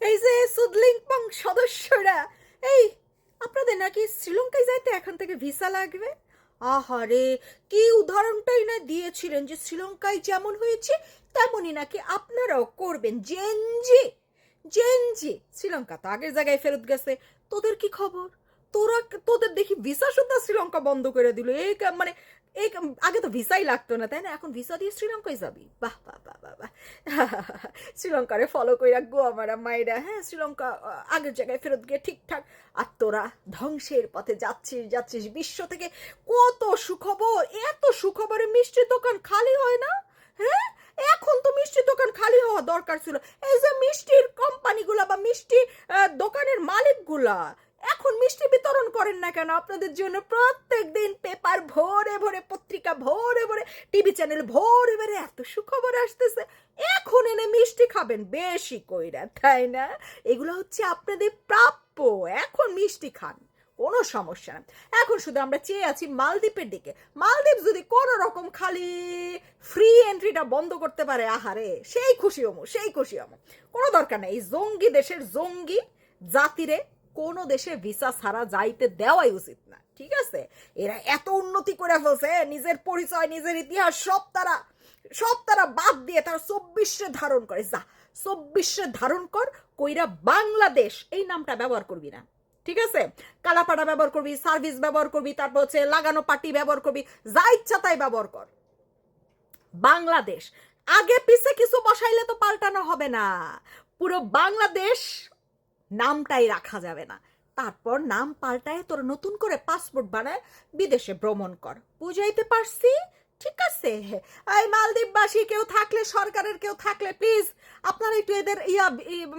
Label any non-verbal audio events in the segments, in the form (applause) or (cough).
এই যে সুদলিংপং সদস্যরা, এই, আপনাদের নাকি শ্রীলঙ্কায় যাইতে এখন থেকে ভিসা লাগবে? আহারে, কি উদাহরণটাই না দিয়েছিলেন যে শ্রীলঙ্কায় যেমন হয়েছে, তেমনই নাকি আপনারাও করবেন। জেনজি জেনজি শ্রীলঙ্কা তো আগের জায়গায় ফেরত গেছে। তোদের কি খবর? তোরা, তোদের দেখি ভিসা শুদ্ধ শ্রীলঙ্কা বন্ধ করে দিল। এই মানে এই আগে তো ভিসাই লাগতো না, তাই না? এখন ভিসা দিয়ে শ্রীলঙ্কায় যাবি। বাহ বাহ বাহ বাহ বাহ। (laughs) শ্রীলঙ্কারে ফলো করে রাখব আমার মায়েরা হ্যাঁ? শ্রীলঙ্কা আগের জায়গায় ফেরত গিয়ে ঠিকঠাক। আর তোরা ধ্বংসের পথে যাচ্ছিস যাচ্ছিস। বিশ্ব থেকে কত সুখবর, এত সুখবরে মিষ্টির দোকান খালি হয় না? হ্যাঁ? এখন তো মিষ্টির দোকান খালি হওয়া দরকার ছিল। এই যে মিষ্টির কোম্পানিগুলা বা মিষ্টি দোকানের মালিকগুলা এখন মিষ্টি বিতরণ করেন না কেন? আপনাদের জন্য প্রত্যেক দিন পেপার ভরে ভরে, পত্রিকা ভরে ভরে টিভি চ্যানেল ভরে ভরে এত সুখবর আসতেছে। এখন এনে মিষ্টি খাবেন, বেশি কইরা, তাই না? এগুলো হচ্ছে আপনাদের প্রাপ্য। এখন মিষ্টি খান, কোনো সমস্যা না। এখন শুধু আমরা চেয়ে আছি মালদ্বীপের দিকে। মালদ্বীপ যদি কোনো রকম খালি ফ্রি এন্ট্রিটা বন্ধ করতে পারে, আহারে, সেই খুশি হমু, সেই খুশি হমু। কোনো দরকার নেই, এই জঙ্গি দেশের জঙ্গি জাতিরে কোনো দেশে ভিসা ছাড়া যাইতে দেওয়াই উচিত না, ঠিক আছে? এরা এত উন্নতি করে ফেলছে, নিজের পরিচয়, নিজের ইতিহাস, সব তারা সব তারা বাদ দিয়ে তারা চব্বিশে ধারণ করে। যা, চব্বিশে ধারণ কর, কইরা বাংলাদেশ, এই নামটা ব্যবহার করবি না, ঠিক আছে? কালাপাড়া ব্যবহার করবি, সার্ভিস ব্যবহার করবি, তারপর হচ্ছে লাগানো পাটি ব্যবহার করবি, যা ইচ্ছা তাই ব্যবহার কর। বাংলাদেশ, আগে পিছে কিছু বসাইলে তো পাল্টানো হবে না, পুরো বাংলাদেশ নামটাই রাখা যাবে না। তারপর নাম পাল্টায় তোর নতুন করে পাসপোর্ট বানায় বিদেশে ভ্রমণ কর। বুঝাইতে পারছি? ঠিক আছে। এই মালদ্বীপবাসী কেউ থাকলে, সরকারের কেউ থাকলে প্লিজ আপনারা একটু এদের ইয়া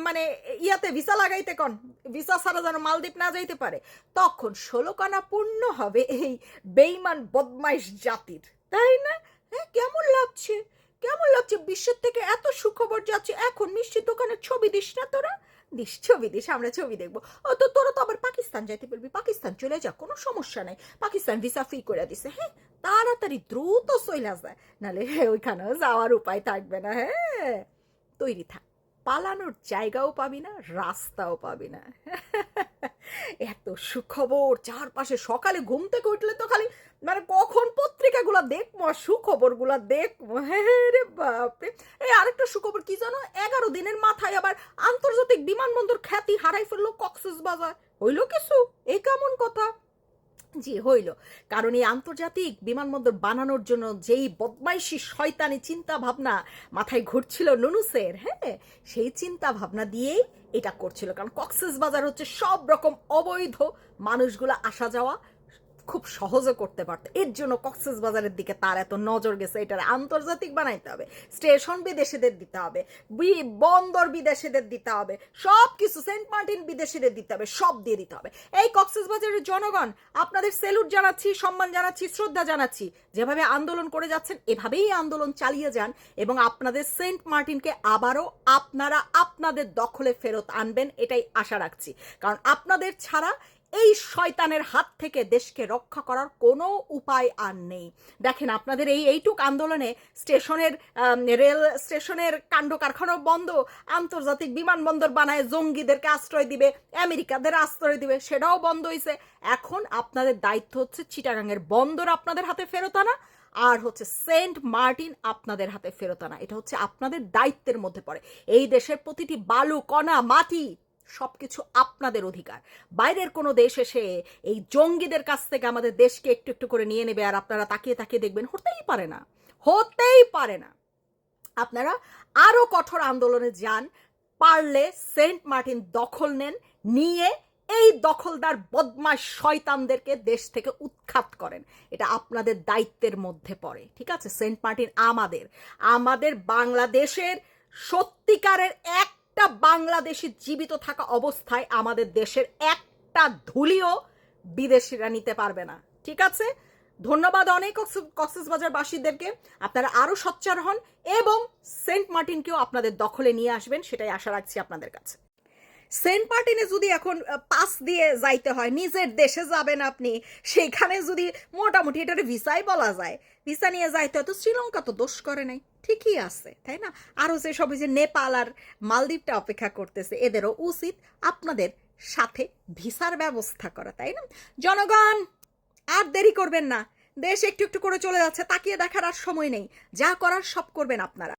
মানে ইয়াতে ভিসা লাগাইতে কন। ভিসা ছাড়া যেন মালদ্বীপ না যাইতে পারে। তখন ষোলো কানা পূর্ণ হবে এই বেইমান বদমাইশ জাতির। তাই না? হ্যাঁ কেমন লাগছে? কেমন লাগছে? বিশ্বের থেকে এত সুখবর যাচ্ছে। এখন মিষ্টির দোকানের ছবি দিস না তোরা? দিস ছবি দিস আমরা ছবি দেখব। ও, তো তোরা তো আবার পাকিস্তান যাইতে বলবি। পাকিস্তান চলে যা, কোনো সমস্যা নাই। পাকিস্তান ভিসা ফ্রি করে দিছে হ্যাঁ? তাড়াতাড়ি দ্রুত সইলা যায় নালে ওইখানেও যাওয়ার উপায় থাকবে না হ্যাঁ? তৈরি থাক। পালানোর জায়গাও পাবি না, রাস্তাও পাবি না। (laughs) এত সুখবর, চারপাশে সকালে ঘুম থেকে উঠলে তো খালি মানে কখন পত্রিকাগুলো দেখব আর সুখবরগুলো দেখব। হ্যাঁ রে বাপরে। এই আরেকটা সুখবর কি জানো? এগারো দিনের মাথায় আবার আন্তর্জাতিক বিমানবন্দর খ্যাতি হারাই ফেলল কক্সেস বাজার। হইল কিছু? এই কেমন কথা? জি, হইল। কারণ এই আন্তর্জাতিক বিমানবন্দর বানানোর জন্য যেই বদমাইশি শয়তানি চিন্তা ভাবনা মাথায় ঘুরছিল নুনুসের হ্যাঁ সেই চিন্তা ভাবনা দিয়েই এটা করছিল। কারণ কক্সেস বাজার হচ্ছে সব রকম অবৈধ মানুষগুলো আসা যাওয়া খুব সহজে করতে পারতো। এর জন্য কক্সেস বাজারের দিকে তার এত নজর গেছে, এটার আন্তর্জাতিক বানাইতে হবে। স্টেশন বিদেশিদের দিতে হবে বন্দর বিদেশিদের দিতে হবে সব কিছু সেন্ট মার্টিন বিদেশিদের দিতে হবে, সব দিয়ে দিতে হবে। এই কক্সেস বাজারের জনগণ, আপনাদের সেলুট জানাচ্ছি, সম্মান জানাচ্ছি, শ্রদ্ধা জানাচ্ছি। যেভাবে আন্দোলন করে যাচ্ছেন, এভাবেই আন্দোলন চালিয়ে যান এবং আপনাদের সেন্ট মার্টিনকে আবারও আপনারা আপনাদের দখলে ফেরত আনবেন, এটাই আশা রাখছি। কারণ আপনাদের ছাড়া এই শয়তানের হাত থেকে দেশকে রক্ষা করার কোনো উপায় আর নেই। দেখেন, আপনাদের এই এইটুক আন্দোলনে স্টেশনের রেল স্টেশনের কাণ্ড কারখানাও বন্ধ, আন্তর্জাতিক বিমানবন্দর বানায় জঙ্গিদেরকে আশ্রয় দিবে, আমেরিকাদের আশ্রয় দিবে, সেটাও বন্ধ হয়েছে এখন আপনাদের দায়িত্ব হচ্ছে চিটাগাংয়ের বন্দর আপনাদের হাতে ফেরত আনা, আর হচ্ছে সেন্ট মার্টিন আপনাদের হাতে ফেরত আনা। এটা হচ্ছে আপনাদের দায়িত্বের মধ্যে পড়ে। এই দেশের প্রতিটি বালু, কণা, মাটি সবকিছু আপনাদের অধিকার। বাইরের কোনো দেশ এসে এই জঙ্গিদের কাছ থেকে আমাদের দেশকে একটু একটু করে নিয়ে নেবে আর আপনারা তাকিয়ে তাকিয়ে দেখবেন, হতেই পারে না, হতেই পারে না। আপনারা আরও কঠোর আন্দোলনে যান, পারলে সেন্ট মার্টিন দখল নেন, নিয়ে এই দখলদার বদমাস শয়তানদেরকে দেশ থেকে উৎখাত করেন। এটা আপনাদের দায়িত্বের মধ্যে পড়ে, ঠিক আছে? সেন্ট মার্টিন আমাদের আমাদের বাংলাদেশের সত্যিকারের একটা বাংলাদেশি জীবিত থাকা অবস্থায় আমাদের দেশের একটা ধুলিও বিদেশিরা নিতে পারবে না। ঠিক আছে? ধন্যবাদ অনেক কক্সবাজার বাসীদেরকে আপনারা আরও সচ্চার হন এবং সেন্ট মার্টিনকেও আপনাদের দখলে নিয়ে আসবেন, সেটাই আশা রাখছি আপনাদের কাছে। সেন্ট মার্টিনে যদি এখন পাস দিয়ে যাইতে হয়, নিজের দেশে যাবেন আপনি, সেখানে যদি মোটামুটি এটার ভিসাই বলা যায়, ভিসা নিয়ে যাইতে হয়, তো শ্রীলঙ্কা তো দোষ করে নাই, ঠিকই আছে, তাই না? আরও যে সব ওই যে নেপাল আর মালদ্বীপটা অপেক্ষা করতেছে, এদেরও উচিত আপনাদের সাথে ভিসার ব্যবস্থা করা, তাই না? জনগণ, আর দেরি করবেন না, দেশ একটু একটু করে চলে যাচ্ছে, তাকিয়ে দেখার আর সময় নেই, যা করার সব করবেন আপনারা।